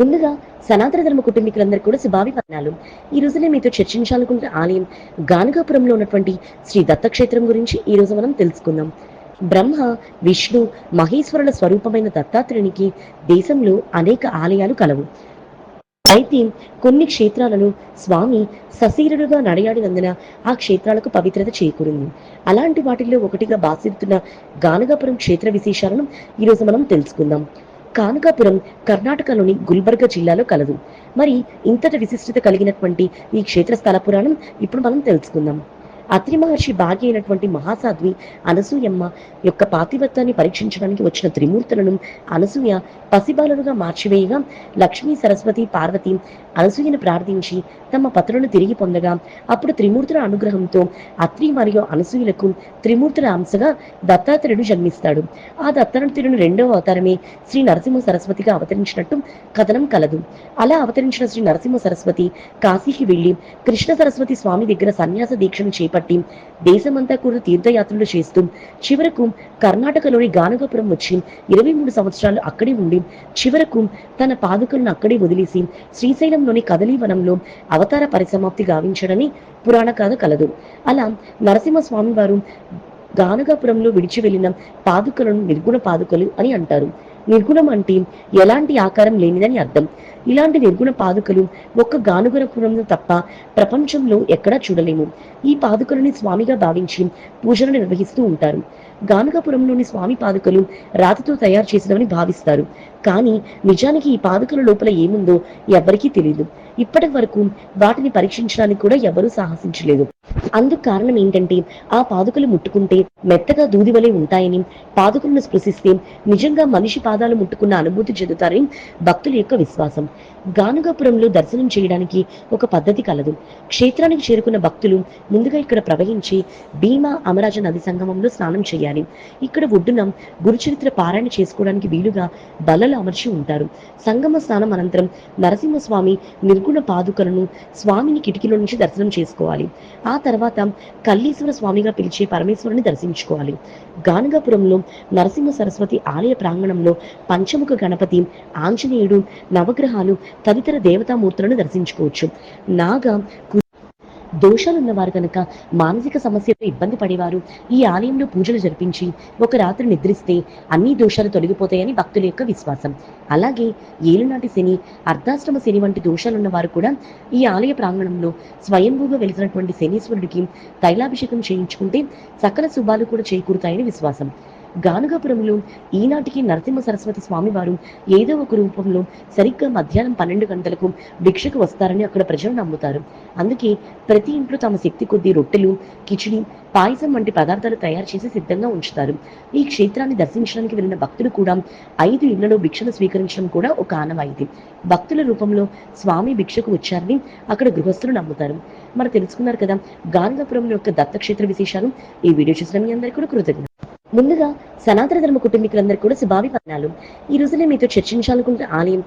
ముందుగా సనాతన ధర్మ కుటుంబీకులందరూ కూడా శుభాభివందనాలు. ఈ రోజు నేను మీతో చర్చించాలనుకుంటున్న ఆలయం గానగాపురంలో ఉన్నటువంటి శ్రీ దత్తక్షేత్రం గురించి ఈ రోజు మనం తెలుసుకుందాం. బ్రహ్మ విష్ణు మహేశ్వరుల స్వరూపమైన దత్తాత్రేయునికి దేశంలో అనేక ఆలయాలు కలవు. అయితే కొన్ని క్షేత్రాలను స్వామి సశీరుడుగా నడయాడినందున ఆ క్షేత్రాలకు పవిత్రత చేకూరింది. అలాంటి వాటిల్లో ఒకటిగా బాసిరుతున్న గానగాపురం క్షేత్ర విశేషాలను ఈరోజు మనం తెలుసుకుందాం. కానకాపురం కర్ణాటకలోని గుల్బర్గా జిల్లాలో కలదు. మరి ఇంతటి విశిష్టత కలిగినటువంటి ఈ క్షేత్ర స్థల పురాణం ఇప్పుడు మనం తెలుసుకుందాం. అత్రి మహర్షి భార్య అయినటువంటి మహాసాధ్వి అనసూయమ్మ యొక్క పాతివత్వాన్ని పరీక్షించడానికి వచ్చిన త్రిమూర్తులను అనసూయ పసిబాలుగా మార్చివేయగా లక్ష్మీ సరస్వతి పార్వతి అనసూయను ప్రార్థించి తమ పత్రులను తిరిగి పొందగా అప్పుడు త్రిమూర్తుల అనుగ్రహంతో అత్రి మరియు అనసూయలకు త్రిమూర్తుల అంశగా దత్తాత్రేయుడు జన్మిస్తాడు. ఆ దత్తాత్రేయుడు రెండవ అవతారమే శ్రీ నరసింహ సరస్వతిగా అవతరించినట్టు కథనం కలదు. అలా అవతరించిన శ్రీ నరసింహ సరస్వతి కాశీకి వెళ్ళి కృష్ణ సరస్వతి స్వామి దగ్గర సన్యాస దీక్షను చేపట్టి దేశమంతా కూడా తీర్థయాత్రలు చేస్తూ చివరకు కర్ణాటకలోని గానగోపురం వచ్చి ఇరవై మూడు సంవత్సరాలు అక్కడే ఉండి చివరకు తన పాదుకలను అక్కడే వదిలేసి శ్రీశైలంలోని కదలీవనంలో అవతార పరిసమాప్తి గావించడని పురాణ కథ కలదు. అలా నరసింహస్వామి వారు గానగాపురంలో విడిచి వెళ్ళిన పాదుకలను నిర్గుణ పాదుకలు అని అంటారు. నిర్గుణం అంటే ఎలాంటి ఆకారం లేనిదని అర్థం. ఇలాంటి నిర్గుణ పాదుకలు ఒక్క గానుగరపురంలో తప్ప ప్రపంచంలో ఎక్కడా చూడలేము. ఈ పాదుకలని స్వామిగా భావించి పూజలు నిర్వహిస్తూ ఉంటారు. గానుగపురంలోని స్వామి పాదుకలు రాతితో తయారు చేసినవని భావిస్తారు. కానీ నిజానికి ఈ పాదుకల లోపల ఏముందో ఎవ్వరికీ తెలియదు ఇప్పటి వరకు వాటిని పరీక్షించడానికి కూడా ఎవరూ సాహసించలేదు. అందుకు కారణం ఏంటంటే ఆ పాదుకలు ముట్టుకుంటే మెత్తగా దూది వలె ఉంటాయని పాదుకలను స్పృశిస్తే నిజంగా మనిషి పాదాలు ముట్టుకున్న అనుభూతి చెందుతారని భక్తుల యొక్క విశ్వాసం. గానుగాపురంలో దర్శనం చేయడానికి ఒక పద్ధతి కలదు. క్షేత్రానికి చేరుకున్న భక్తులు ముందుగా ఇక్కడ ప్రవహించి భీమా అమరాజ నది సంగమంలో స్నానం చేయాలి. ఇక్కడ ఒడ్డున గురుచరిత్ర పారాయణ చేసుకోవడానికి వీలుగా బల్లలు అమర్చి ఉంటారు. సంగమ స్నానం అనంతరం నరసింహస్వామి నిర్గుణ పాదుకలను స్వామిని కిటికీలో నుంచి దర్శనం చేసుకోవాలి. ఆ తర్వాత కల్లీశ్వర స్వామిగా పిలిచే పరమేశ్వరుని దర్శించుకోవాలి. గానగాపురంలో నరసింహ సరస్వతి ఆలయ ప్రాంగణంలో పంచముఖ గణపతి ఆంజనేయుడు నవగ్రహాలు తదితర దేవతామూర్తులను దర్శించుకోవచ్చు. నాగ దోషాలున్నవారు దోషాలున్న వారు కనుక మానసిక సమస్యతో ఇబ్బంది పడేవారు. ఈ ఆలయంలో పూజలు జరిపించి ఒక రాత్రి నిద్రిస్తే అన్ని దోషాలు తొలగిపోతాయని భక్తుల యొక్క విశ్వాసం. అలాగే ఏలునాటి శని అర్ధాశ్రమ శని వంటి దోషాలున్న వారు కూడా ఈ ఆలయ ప్రాంగణంలో స్వయంభూగా వెలిసినటువంటి శనీశ్వరుడికి తైలాభిషేకం చేయించుకుంటే సకల శుభాలు కూడా చేకూరుతాయని విశ్వాసం. గానుగాపురంలో ఈనాటికి నరసింహ సరస్వతి స్వామివారు ఏదో ఒక రూపంలో సరిగ్గా మధ్యాహ్నం పన్నెండు గంటలకు భిక్షకు వస్తారని అక్కడ ప్రజలు నమ్ముతారు. అందుకే ప్రతి ఇంట్లో తమ శక్తి కొద్దీ రొట్టెలు కిచిడి పాయసం వంటి పదార్థాలు తయారు చేసి సిద్ధంగా ఉంచుతారు. ఈ క్షేత్రాన్ని దర్శించడానికి వెళ్ళిన భక్తులు కూడా ఐదు ఇళ్ళలో భిక్షను స్వీకరించడం కూడా ఒక ఆనవాయితీ. భక్తుల రూపంలో స్వామి భిక్షకు వచ్చారని అక్కడ గృహస్థులు నమ్ముతారు. మరి తెలుసుకున్నారు కదా గానుగాపురం యొక్క దత్తక్షేత్ర విశేషాలు. ఈ వీడియో చూసిన మీ అందరికీ కూడా కృతజ్ఞత ముందుగా సనాతన ధర్మ కుటుంబీకులందరూ కూడా శుభాభివందనాలు. ఈ రోజు నేను మీతో చర్చించాలనుకుంటున్న ఆలయం